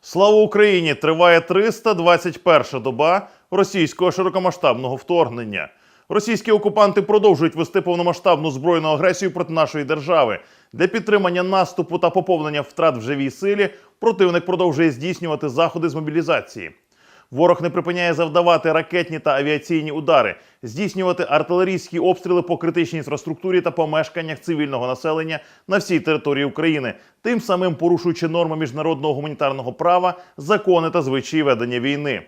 Слава Україні! Триває 321 доба російського широкомасштабного вторгнення. Російські окупанти продовжують вести повномасштабну збройну агресію проти нашої держави. Для підтримання наступу та поповнення втрат в живій силі противник продовжує здійснювати заходи з мобілізації. Ворог не припиняє завдавати ракетні та авіаційні удари, здійснювати артилерійські обстріли по критичній інфраструктурі та помешканнях цивільного населення на всій території України, тим самим порушуючи норми міжнародного гуманітарного права, закони та звичаї ведення війни.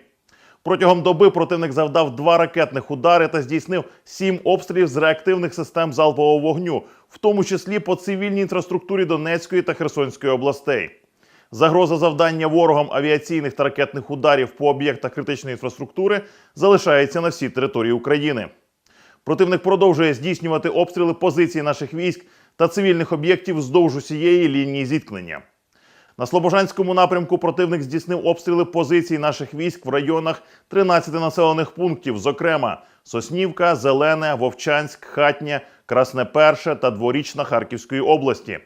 Протягом доби противник завдав два ракетних удари та здійснив сім обстрілів з реактивних систем залпового вогню, в тому числі по цивільній інфраструктурі Донецької та Херсонської областей. Загроза завдання ворогам авіаційних та ракетних ударів по об'єктах критичної інфраструктури залишається на всій території України. Противник продовжує здійснювати обстріли позицій наших військ та цивільних об'єктів вздовж усієї лінії зіткнення. На Слобожанському напрямку противник здійснив обстріли позицій наших військ в районах 13 населених пунктів, зокрема Соснівка, Зелене, Вовчанськ, Хатня, Красне Перше та Дворічна Харківської області.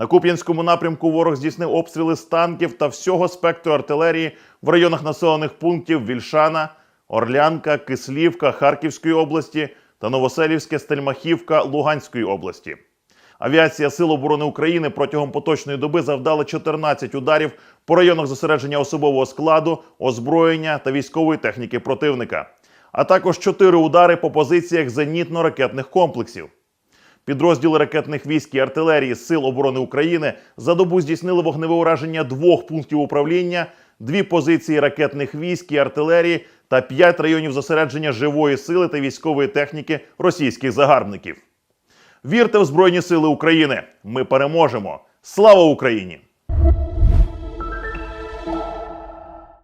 На Куп'янському напрямку ворог здійснив обстріли з танків та всього спектру артилерії в районах населених пунктів Вільшана, Орлянка, Кислівка Харківської області та Новоселівське Стельмахівка Луганської області. Авіація Сил оборони України протягом поточної доби завдала 14 ударів по районах зосередження особового складу, озброєння та військової техніки противника, а також 4 удари по позиціях зенітно-ракетних комплексів. Підрозділи ракетних військ і артилерії Сил оборони України за добу здійснили вогневе ураження двох пунктів управління, дві позиції ракетних військ і артилерії та п'ять районів зосередження живої сили та військової техніки російських загарбників. Вірте в Збройні Сили України! Ми переможемо! Слава Україні!